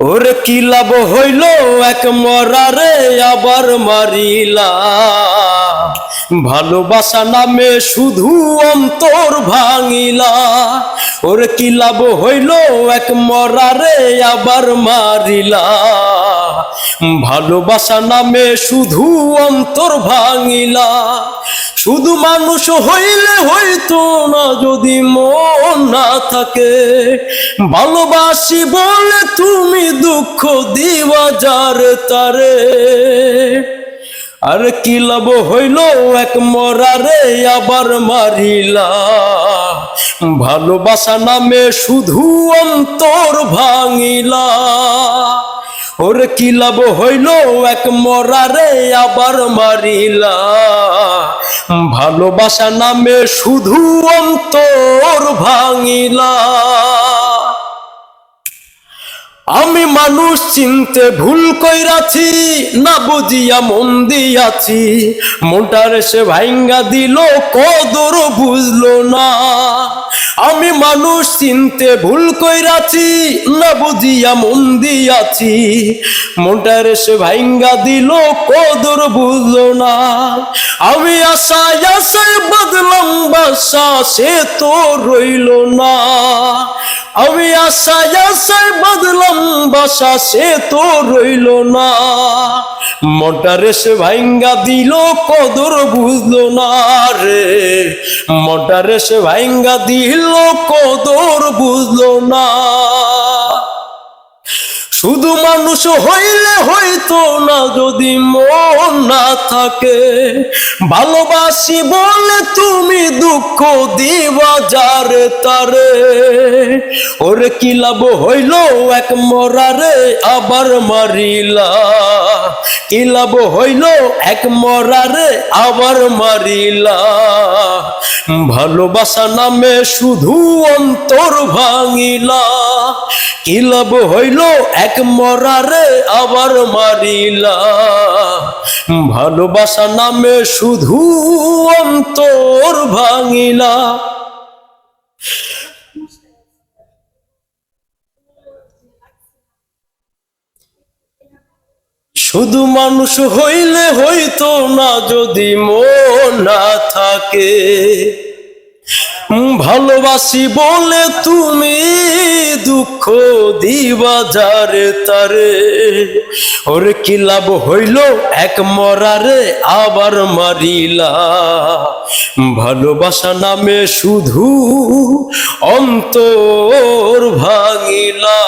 ওরে কি লাভ হইল এক মরারে আবার মারিলা? ভালোবাসা নামে শুধু অন্তর ভাঙিলা। ওরে কি লাভ হইল এক মরারে আবার মারিলা? ভালোবাসা নামে শুধু অন্তর ভাঙিলা। শুধু মানুষ হইলে হইতো না যদি মন না থাকে। ভালোবাসি বলে তুমি দুঃখ দিবা যার তারে। আর কি লাভ হইল এক মরারে আবার মারিলা। ভালোবাসা নামে শুধু অন্তর ভাঙিলা। ওরে কি লাভ হইল? এক মরারে আবার মারিলা। ভালোবাসা নামে শুধু অন্তর ভাঙিলা। আমি মানুষ চিনতে ভুল কইরাছি, না বুঝিয়া মন দিয়াছি। মোটার সে ভাইঙ্গা দিল, কদর বুঝলো না। আমি মানুষ চিনতে ভুল কইরাছি না বুঝিয়া মন দিয়াছি। মোটার সে ভাইঙ্গা দিল, কদর বুঝলো না। আমি আশায় আশায় বদলাম বাসা, সে তো রইল না। আমি আশায় আশায় বদলাম বাসা, সে তো রইল না। মোটারে সে ভাইঙ্গা দিল, কদর বুঝলো না রে। মোটারে সে ভাইঙ্গা দিল, কদর বুঝলো না। শুধু মানুষ হইলে হইতো না, যদি মন না থাকে। ভালোবাসি বলে তুমি দুঃখ দিবা যারে তারে। ওরে কি লাভ হইল এক মরারে আবার মারিলা? কি লাভ হইল এক মরারে আবার মারিলা? ভালোবাসা নামে শুধু অন্তর ভাঙিলা। কি লাভ হইল এক মরারে আবার মারিলা। ভালোবাসা নামে শুধু অন্তর ভাঙিলা। শুধু মানুষ হইলে হইতো না যদি মন না থাকে। ভালোবাসি বলে তুমি দুঃখ দিবা যারে তারে। ওরে কি লাভ হইল এক মরারে আবার মারিলা? ভালোবাসা নামে শুধু অন্তর ভাঙিলা।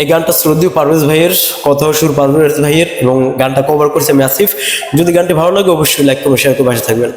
এই গানটা শ্রদ্ধেয় পারভেজ ভাইয়ের, কথা সুর পারভেজ ভাইয়ের এবং গানটা কভার করছে আমি আসিফ যদি গানটি ভালো লাগে, অবশ্যই লাইক করবেন শেয়ার করে পাশে থাকবেন।